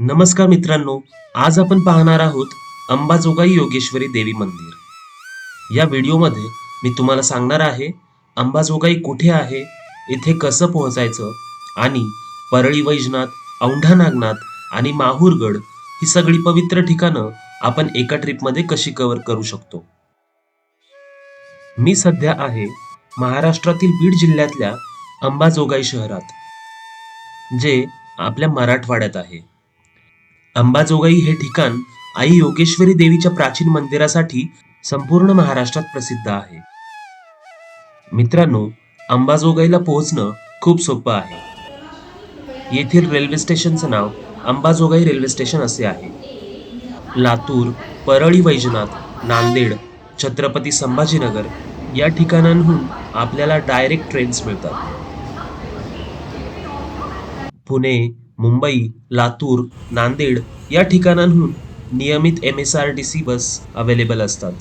नमस्कार मित्रांनो आज आपण पाहणार आहोत अंबाजोगाई योगेश्वरी देवी मंदिर. या व्हिडिओमध्ये मी तुम्हाला सांगणार आहे अंबाजोगाई कुठे आहे इथे कसं पोहोचायचं आणि परळी वैजनाथ औंढा नागनाथ आणि माहूरगड ही सगळी पवित्र ठिकाणं आपण एका ट्रिपमध्ये कशी कव्हर करू शकतो? मी सध्या आहे महाराष्ट्रातील बीड जिल्ह्यातल्या अंबाजोगाई शहरात जे आपल्या मराठवाड्यात आहे. अंबाजोगाई हे ठिकाण आई योगेश्वरी देवीच्या प्राचीन मंदिरासाठी संपूर्ण महाराष्ट्रात प्रसिद्ध आहे. मित्रांनो अंबाजोगाईला पोहोचणं खूप सोपं आहे. येथील रेल्वे स्टेशनचं नाव अंबाजोगाई रेल्वे स्टेशन असे आहे. लातूर परळी वैजनाथ नांदेड छत्रपती संभाजीनगर या ठिकाणांहून आपल्याला डायरेक्ट ट्रेन्स मिळतात. पुणे मुंबई लातूर नांदेड या ठिकाणांहून नियमित M S R T C bus available असतात.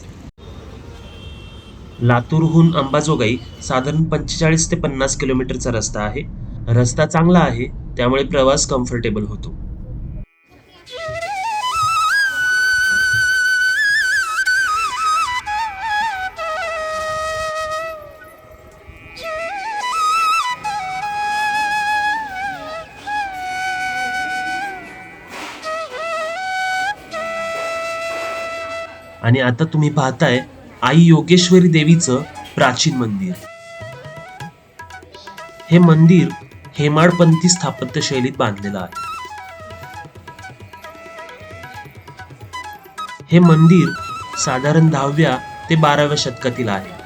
लातूरहून अंबाजोगाई साधारण पंचेचाळीस ते पन्नास किलोमीटरचा रस्ता आहे. रस्ता चांगला आहे त्यामुळे प्रवास कम्फर्टेबल होतो. आणि आता तुम्ही पाहताय आई योगेश्वरी देवीचं प्राचीन मंदिर. हे मंदिर हेमाडपंथी स्थापत्य शैलीत बांधलेलं आहे. हे मंदिर साधारण दहाव्या ते बाराव्या शतकातील आहे.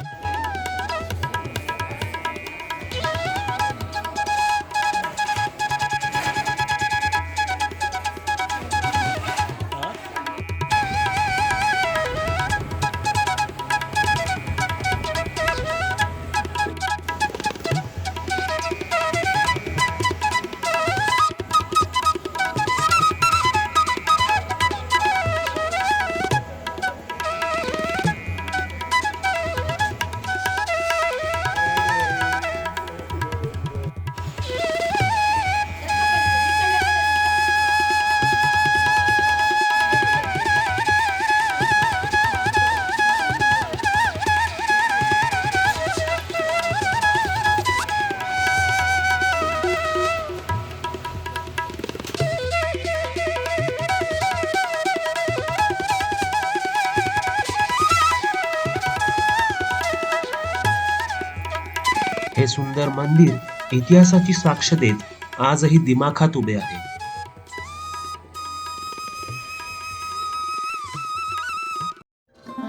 हे सुंदर मंदिर इतिहासाची साक्ष देत आजही दिमाखात उभे आहे.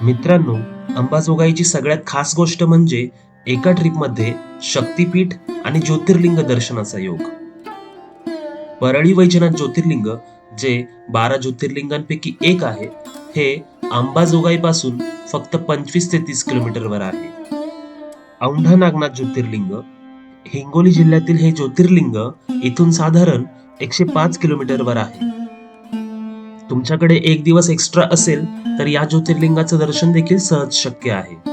मित्रांनो अंबाजोगाईची सगळ्यात खास गोष्ट म्हणजे एका ट्रिपमध्ये शक्तीपीठ आणि ज्योतिर्लिंग दर्शनाचा योग. परळी वैजनाथ ज्योतिर्लिंग जे बारा ज्योतिर्लिंगांपैकी एक आहे हे अंबाजोगाईपासून फक्त पंचवीस ते तीस किलोमीटरवर आहे. औंढा नागनाथ ज्योतिर्लिंग हिंगोली जिल्ह्यातील हे ज्योतिर्लिंग इथून साधारण एकशे पाच किलोमीटरवर आहे. तुमच्याकडे एक दिवस एक्स्ट्रा असेल तर या ज्योतिर्लिंगाचं दर्शन देखील सहज शक्य आहे.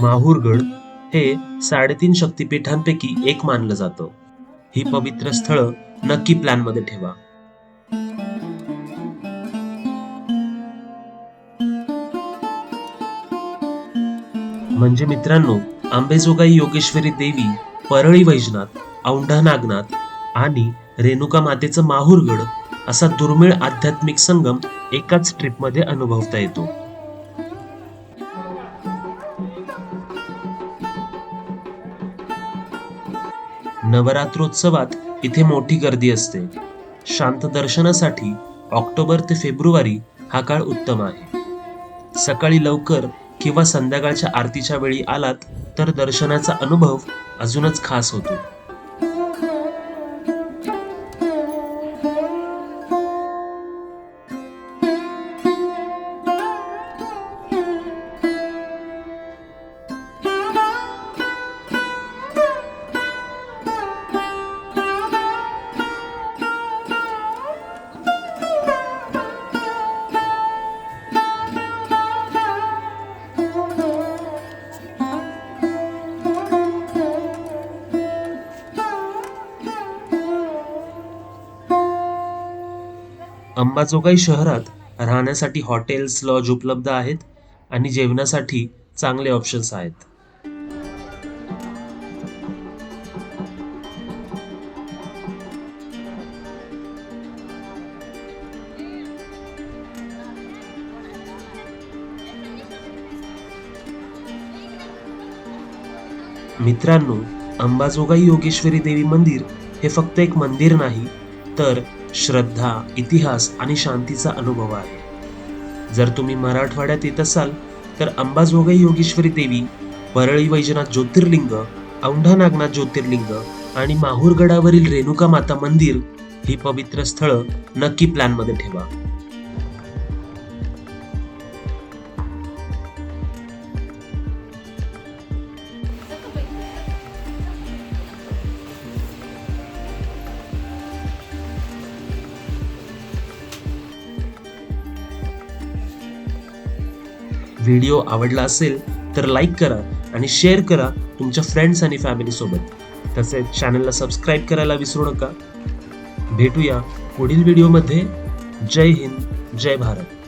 माहूरगड हे साडेतीन शक्तिपीठांपैकी एक मानलं जातं. ही पवित्र स्थळं नक्की प्लॅनमध्ये ठेवा. म्हणजे मित्रांनो आंबेजोगाई योगेश्वरी देवी परळी वैजनाथ औंढा नागनाथ आणि रेणुका मातेचं माहूरगड असा दुर्मिळ आध्यात्मिक संगम एकाच ट्रिपमध्ये अनुभवता येतो. नवरात्रोत्सवात इथे मोठी गर्दी असते. शांत दर्शनासाठी ऑक्टोबर ते फेब्रुवारी हा काळ उत्तम आहे. सकाळी लवकर किंवा संध्याकाळच्या आरतीच्या वेळी आलात तर दर्शनाचा अनुभव अजूनच खास होतो. अंबाजोगाई शहरात राहण्यासाठी हॉटेल्स लॉज उपलब्ध आहेत आणि जेवणासाठी चांगले ऑप्शन्स आहेत. मित्रांनो अंबाजोगाई योगेश्वरी देवी मंदिर हे फक्त एक मंदिर नाही तर श्रद्धा इतिहास आणि शांतीचा अनुभव आहे. जर तुम्ही मराठवाड्यात येत असाल तर अंबाजोगाई योगेश्वरी देवी परळी वैजनाथ ज्योतिर्लिंग औंढा नागनाथ ज्योतिर्लिंग आणि माहूरगडावरील रेणुका माता मंदिर ही पवित्र स्थळं नक्की प्लॅनमध्ये ठेवा. व्हिडिओ आवडला असेल तर लाईक करा आणि शेअर करा तुमच्या फ्रेंड्स आणि फॅमिलीसोबत तसेच चॅनलला सबस्क्राईब करायला विसरू नका. भेटूया पुढील व्हिडिओमध्ये जय हिंद जय भारत.